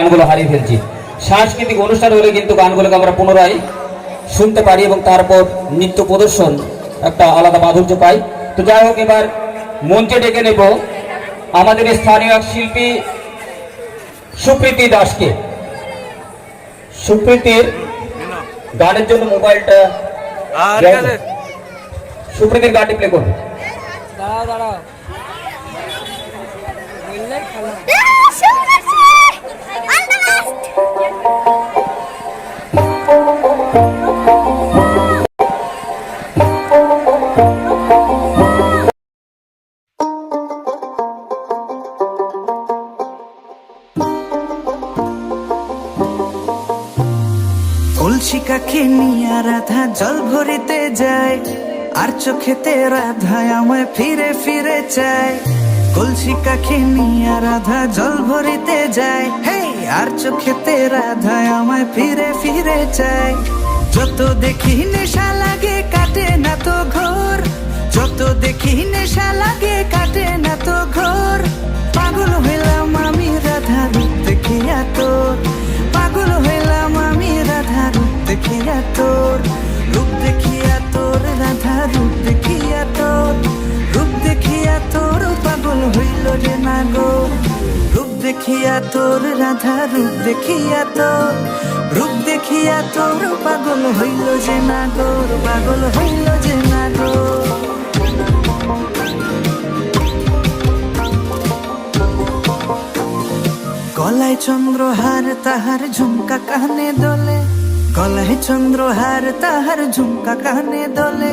গানগুলো হারিয়ে ফেলছি। সাংস্কৃতিক অনুষ্ঠান হলে কিন্তু গানগুলোকে আমরা পুনরায় শুনতে পারি এবং তারপর নৃত্য প্রদর্শন একটা আলাদা মাধুর্য পাই। তো যাই হোক এবার মঞ্চে ডেকে নেব আমাদের স্থানীয় এক শিল্পী সুপ্রীতি দাসকে। সুপ্রীতির গানের জন্য মোবাইলটা সুপ্রীতির গানটি প্লে করবে দাঁড়াও দাঁড়াও। খেলা নিয়ে রাধা জল ভরিতে যায়। আর চোখেতে রাধা আমায় ফিরে ফিরে চায়। কলসি কাকে নিয়ে রাধা জল ভরিতে যায়। হে আর চোখেতে রাধা আমায় ফিরে ফিরে চায়। যত দেখি নেশা লাগে কাটে না তো ঘোর। যত দেখি নেশা লাগে কাটে না তো ঘোর। রূপ দেখিয়া তোর, রূপ দেখিয়া তোর পাগল হইল রে না গো রূপ দেখিয়া তোর রাধা, রূপ দেখিয়া তোর, রূপ দেখিয়া তোর পাগল হইল যে না গোর পাগল হইল যে না গো গলায় চন্দ্রহার তাহার ঝুমকা কানে দোলে, গলায় চন্দ্রহার তাহার ঝুমকা কানে দোলে।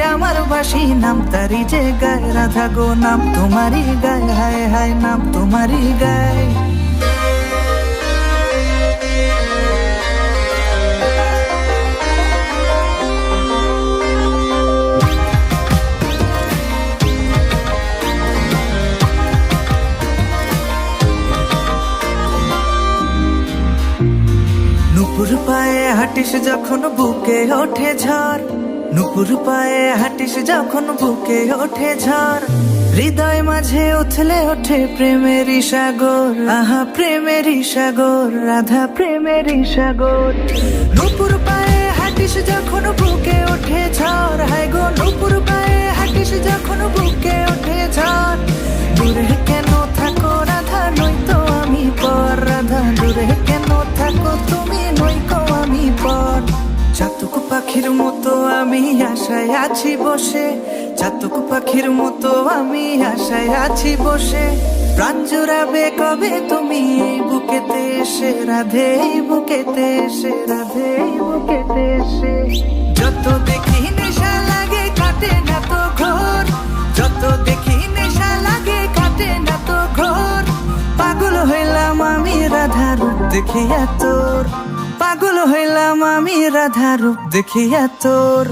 আমার বাসি নাম, তারি যে গায়, রাধা গো নাম, তোমারই গায়, হায় হায় নাম, তোমারই গায়। পায়ে হাঁটিস যখন বুকে ওঠে ঝড় নুপুর পায়ে হাঁটিস যখন বুকে ওঠে ঝড়। হৃদয় মাঝে উঠলে ওঠে প্রেমের সাগর। আহা প্রেমের সাগর, রাধা প্রেমের সাগর। নুপুর পায়ে হাঁটিস যখন বুকে ওঠে ঝড়। হায় গো, নুপুর পায়ে হাঁটিস যখন বুকে পাখির মতো আমি আশায় আছি বসে চাতুক পাখির মতো আমি আশায় আছি বসে। প্রাণ জুড়াবে কবে তুমি বুকেতে এসে, রাধে বুকেতে এসে, রাধে বুকেতে এসে। যত দেখি নেশা লাগে কাটে না তো ঘোর, যত দেখি নেশা লাগে কাটে না তো ঘোর। পাগল হইলাম আমি রাধা রূপ দেখিয়া তোর। হইলাম আমি রাধা রূপ দেখিয়া তোর